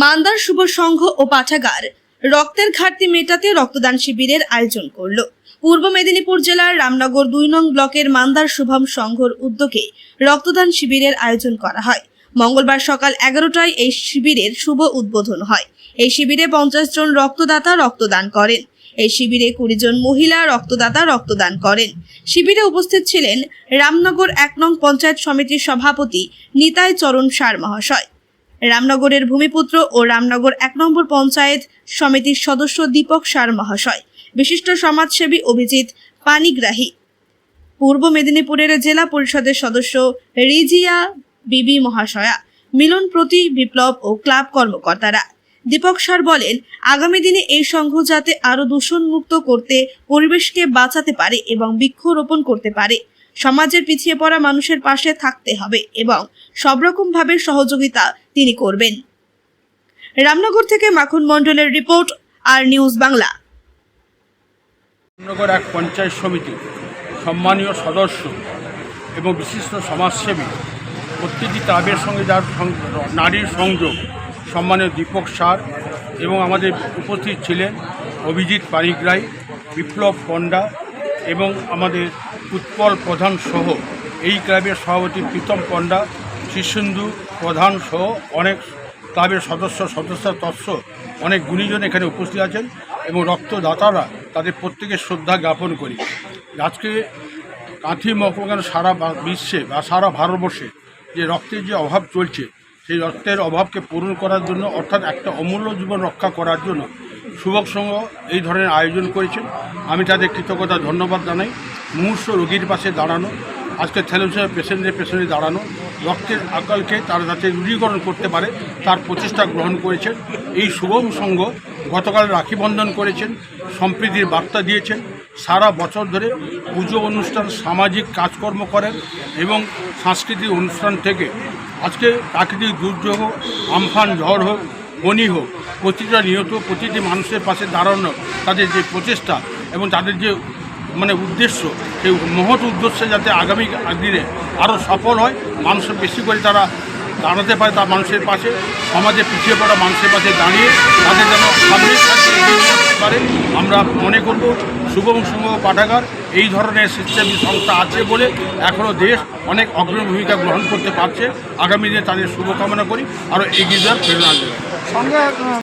মান্দার শুভ সংঘ ও পাঠাগার রক্তের ঘাটতি মেটাতে রক্তদান শিবিরের আয়োজন করল। পূর্ব মেদিনীপুর জেলার রামনগর দুই নং ব্লকের মান্দার শুভম সংঘর উদ্যোগে রক্তদান শিবিরের আয়োজন করা হয়। মঙ্গলবার সকাল এগারোটায় এই শিবিরের শুভ উদ্বোধন হয়। এই শিবিরে পঞ্চাশ জন রক্তদাতা রক্তদান করেন। এই শিবিরে কুড়ি জন মহিলা রক্তদাতা রক্তদান করেন। শিবিরে উপস্থিত ছিলেন রামনগর এক নং পঞ্চায়েত সমিতির সভাপতি নিতাই চরণ সার মহাশয়। রামনগরের ভূমিপুত্র ও রামনগর এক নম্বর পঞ্চায়েত সমিতির সদস্য দীপক সার মহাশয়। বিশিষ্ট সমাজসেবী অভিজিৎ পানিগ্রাহী। পূর্ব মেদিনীপুরের জেলা পরিষদের সদস্য রিজিয়া বিবি মহাশয়া। মিলন প্রতি বিপ্লব ও ক্লাব কর্মকর্তারা। দীপক সার বলেন, আগামী দিনে এই সংঘ যাতে আরও দূষণমুক্ত করতে, পরিবেশকে বাঁচাতে পারে এবং বৃক্ষরোপণ করতে পারে। সমাজের পিছিয়ে পড়া মানুষের পাশে থাকতে হবে এবং সব রকম ভাবে সহযোগিতা তিনি করবেন। রামনগর থেকে মাখন মণ্ডলের report, R news Bangla. Ramnagar এক পঞ্চায়েত সমিতি, সম্মানীয় সদস্য এবং বিশিষ্ট সমাজসেবী, প্রত্যেকটি ক্লাবের সঙ্গে যার নারীর সংযোগ, সম্মানীয় দীপক সার এবং আমাদের উপস্থিত ছিলেন অভিজিৎ পানিগ্রাহী বিপ্লব পণ্ডা এবং আমাদের উৎপল প্রধান সহ এই ক্লাবের সভাপতি প্রীতম পণ্ডা শীর্ষেন্দু প্রধান সহ অনেক ক্লাবের সদস্য সদস্য তৎস অনেক গুণীজন এখানে উপস্থিত আছেন এবং রক্তদাতারা তাদের প্রত্যেকের শ্রদ্ধা জ্ঞাপন করি। আজকে কাঁথি মহকুমা সারা বিশ্বে বা সারা ভারতবর্ষে যে রক্তের যে অভাব চলছে, সেই রক্তের অভাবকে পূরণ করার জন্য অর্থাৎ একটা অমূল্য জীবন রক্ষা করার জন্য যুবক সংঘ এই ধরনের আয়োজন করেছেন। আমি তাদের কৃতজ্ঞতা, ধন্যবাদ জানাই। মুমূর্ষ রোগীর পাশে দাঁড়ানো আজকে থ্যালোসিয়া পেশেন্টের পেছনে দাঁড়ানো, রক্তের আকালকে তারা যাতে রূঢ়ীকরণ করতে পারে, তার প্রচেষ্টা গ্রহণ করেছেন। এই শুভম সংঘ গতকাল রাখি বন্ধন করেছেন, সম্প্রীতির বার্তা দিয়েছেন। সারা বছর ধরে পুজো অনুষ্ঠান, সামাজিক কাজকর্ম করেন এবং সাংস্কৃতিক অনুষ্ঠান থেকে আজকে প্রাকৃতিক দুর্যোগ হোক, আমফান ঝড় হোক বনি হোক, প্রতিটা নিহত, প্রতিটি মানুষের পাশে দাঁড়ানো, তাদের যে প্রচেষ্টা এবং তাদের যে মানে উদ্দেশ্য, সেই মহৎ উদ্দেশ্যে যাতে আগামী দিনে আরও সফল হয় মানুষের বেশি করে তারা দাঁড়াতে পারে তার মানুষের পাশে, সমাজে পিছিয়ে পড়া মানুষের পাশে দাঁড়িয়ে তাদের যেন পারে। আমরা মনে করব শুভম শুভ পাঠাগার, এই ধরনের স্বেচ্ছাসেবী সংস্থা আছে বলে এখনও দেশ অনেক অগ্রণী ভূমিকা গ্রহণ করতে পারছে। আগামী দিনে তাদের শুভকামনা করি আরও এগিয়ে যাওয়ার প্রেরণা দেবে।